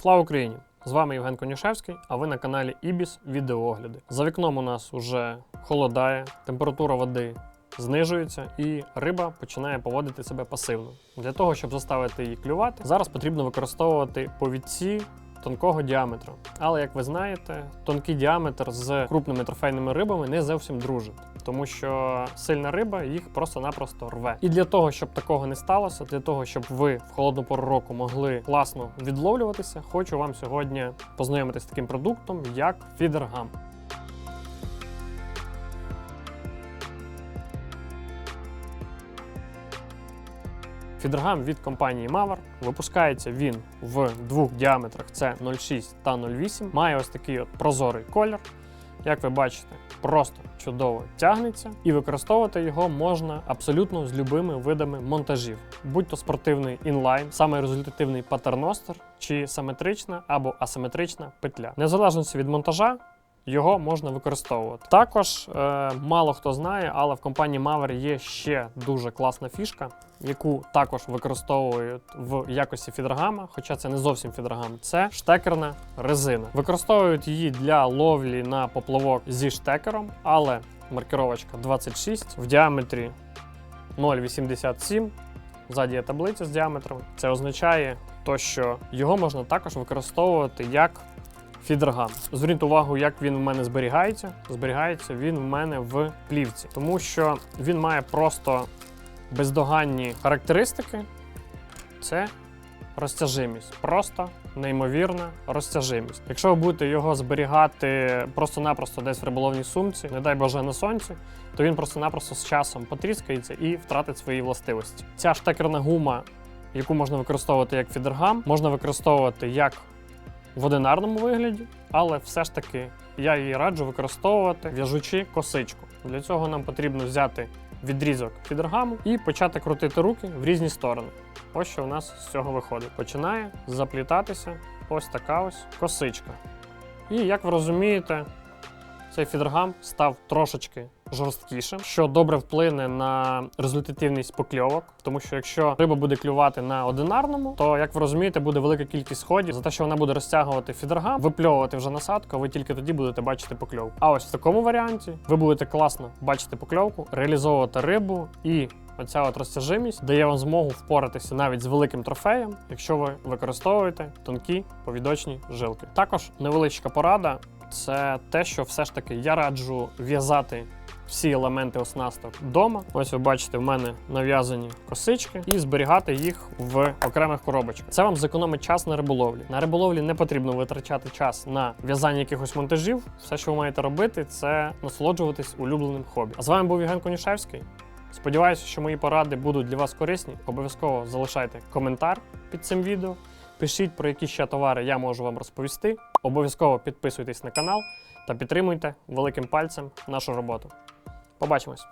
Слава Україні! З вами Євген Конюшевський, а ви на каналі Ібіс Відеоогляди. За вікном у нас уже холодає, температура води знижується і риба починає поводити себе пасивно. Для того, щоб заставити її клювати, зараз потрібно використовувати повідці тонкого діаметру. Але як ви знаєте, тонкий діаметр з крупними трофейними рибами не зовсім дружить. Тому що сильна риба їх просто-напросто рве. І для того, щоб такого не сталося, для того, щоб ви в холодну пору року могли класно відловлюватися, хочу вам сьогодні познайомитися з таким продуктом, як фідергам. Фідергам від компанії Mavar. Випускається він в двох діаметрах: це 0,6 та 0,8. Має ось такий от прозорий колір. Як ви бачите, просто чудово тягнеться, і використовувати його можна абсолютно з любими видами монтажів, будь то спортивний інлайн, саме результативний патерностер, чи симетрична або асиметрична петля. Незалежно від монтажа. Його можна використовувати. Також е, мало хто знає, але в компанії Maver є ще дуже класна фішка, яку також використовують в якості фідергама, хоча це не зовсім фідергам, це штекерна резина. Використовують її для ловлі на поплавок зі штекером, але маркировочка 26 в діаметрі 0,87. Ззаді є таблиця з діаметром. Це означає, то, що його можна також використовувати як фідергам. Зверніть увагу, як він в мене зберігається. Зберігається він в мене в плівці, тому що він має просто бездоганні характеристики. Це розтяжимість. Просто неймовірна розтяжимість. Якщо ви будете його зберігати просто-напросто десь в риболовній сумці, не дай Боже на сонці, то він просто-напросто з часом потріскається і втратить свої властивості. Ця штекерна гума, яку можна використовувати як фідергам, можна використовувати як в одинарному вигляді, але все ж таки я її раджу використовувати в'яжучи косичку. Для цього нам потрібно взяти відрізок фідергаму і почати крутити руки в різні сторони. Ось що у нас з цього виходить. Починає заплітатися ось така ось косичка. І як ви розумієте, цей фідергам став трошечки жорсткішим, що добре вплине на результативність покльовок, тому що якщо риба буде клювати на одинарному, то як ви розумієте, буде велика кількість сходів. За те, що вона буде розтягувати фідергам, випльовувати вже насадку, ви тільки тоді будете бачити покльовку. А ось в такому варіанті ви будете класно бачити покльовку, реалізовувати рибу і. Оця от розтяжимість дає вам змогу впоратися навіть з великим трофеєм, якщо ви використовуєте тонкі повідочні жилки. Також невеличка порада це те, що все ж таки я раджу в'язати всі елементи оснасток вдома. Ось ви бачите, в мене нав'язані косички, і зберігати їх в окремих коробочках. Це вам зекономить час на риболовлі. На риболовлі не потрібно витрачати час на в'язання якихось монтажів. Все, що ви маєте робити, це насолоджуватись улюбленим хобі. А з вами був Євген Конюшевський. Сподіваюся, що мої поради будуть для вас корисні. Обов'язково залишайте коментар під цим відео. Пишіть, про які ще товари я можу вам розповісти. Обов'язково підписуйтесь на канал та підтримуйте великим пальцем нашу роботу. Побачимось!